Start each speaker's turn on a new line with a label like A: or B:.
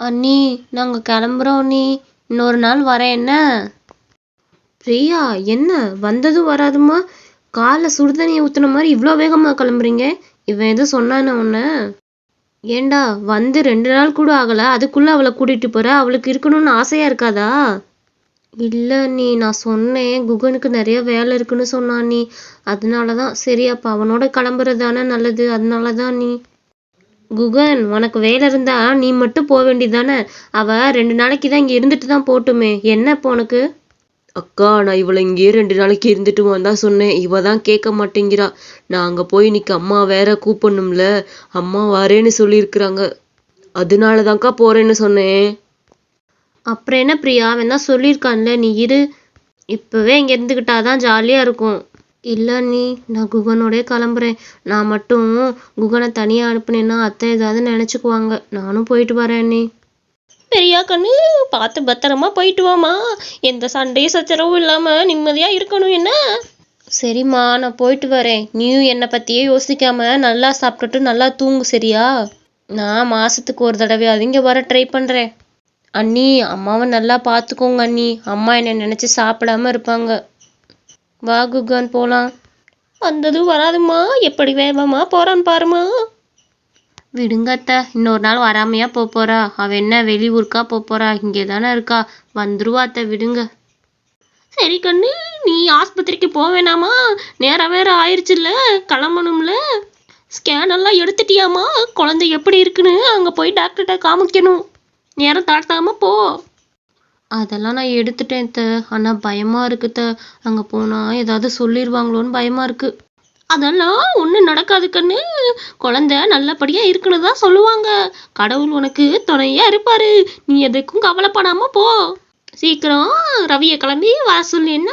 A: அண்ணி நாங்கள் கிளம்புறோம் அண்ணி. இன்னொரு நாள் வரேன் என்ன? பிரியா என்ன? வந்ததும் வராதுமா காலை சுடுதண்ணியை ஊற்றுன மாதிரி இவ்வளோ வேகமாக கிளம்புறீங்க? இவன் எதுவும் சொன்னானே உன்னை. ஏண்டா வந்து ரெண்டு நாள் கூட ஆகலை. அதுக்குள்ளே அவளை கூட்டிட்டு போகிற அவளுக்கு இருக்கணும்னு ஆசையாக இருக்காதா? இல்லை நீ நான் சொன்னேன். குகனுக்கு நிறைய வேலை இருக்குன்னு சொன்னான் நீ அதனால தான் சரி அப்போ அவனோட கிளம்புறது தானே நல்லது. அதனாலதான் நீ குகன் உனக்கு வேலை இருந்தா நீ மட்டும் போக வேண்டியதானே அவ ரெண்டு நாளைக்கு தான் இங்க இருந்துட்டு தான் போட்டுமே. என்ன இப்போ உனக்கு?
B: அக்கா நான் இவளை இங்கேயே ரெண்டு நாளைக்கு இருந்துட்டு வந்தா சொன்னேன். இவ தான் கேட்க மாட்டேங்கிறா. நான் அங்க போய் இன்னைக்கு அம்மா வேற கூப்பிடணும்ல. அம்மா வரேன்னு சொல்லியிருக்கிறாங்க. அதனால தான்க்கா போறேன்னு சொன்னேன்.
A: அப்புறம் என்ன பிரியா? அவன் தான் சொல்லியிருக்கான்ல. நீ இரு. இப்பவே இங்க இருந்துக்கிட்டாதான் ஜாலியா இருக்கும். இல்ல நீ நான் குகனோடய கிளம்புறேன். நான் மட்டும் குகனை தனியா அனுப்புனேன்னா அத்தை ஏதாவது நினைச்சுக்குவாங்க. நானும் போயிட்டு வரேன் நீ. பெரியா கண்ணு பார்த்து பத்திரமா போயிட்டு வாமா எந்த சண்டையும் சச்சரவும் இல்லாம நிம்மதியா இருக்கணும் என்ன? சரிம்மா நான் போயிட்டு வரேன். நீயும் என்னை பத்தியே யோசிக்காம நல்லா சாப்பிட்டுட்டு நல்லா தூங்கு சரியா? நான் மாசத்துக்கு ஒரு தடவையாவது இங்க வர ட்ரை பண்றேன். அண்ணி அம்மாவை நல்லா பார்த்துக்கோங்க அண்ணி. அம்மா என்னை நினைச்சு சாப்பிடாம இருப்பாங்க. வா குகன் போலாம். வந்ததும் வராதும்மா. எப்படி வேகமா போறான்னு பாருமா விடுங்க அத்தை இன்னொரு நாள் வராமையா போப் போறா அவ என்ன வெளியூருக்கா போப் போறா இங்கே தானே இருக்கா. வந்துருவா அத்தை விடுங்க. சரி கண்ணு நீ ஆஸ்பத்திரிக்கு போக வேணாமா? நேரம் வேற ஆயிருச்சுல்ல கிளம்பணும்ல. ஸ்கேன் எல்லாம் எடுத்துட்டியாமா குழந்தை எப்படி இருக்குன்னு அங்க போய் டாக்டர்கிட்ட காமிக்கணும். நேரம் தாழ்த்தாம போ. அதெல்லாம் நான் எடுத்துட்டேன் அத்தை. ஆனா பயமா இருக்கு அத்தை. அங்க போனா ஏதாவது சொல்லிடுவாங்களோன்னு பயமா இருக்கு. அதெல்லாம் ஒன்றும் நடக்காது கண்ணு. குழந்தை நல்லபடியா இருக்குன்னு தான் சொல்லுவாங்க. கடவுள் உனக்கு துணையா இருப்பாரு. நீ எதுக்கும் கவலைப்படாம போ. சீக்கிரம் ரவியை கிளம்பி வர சொல்லு என்ன?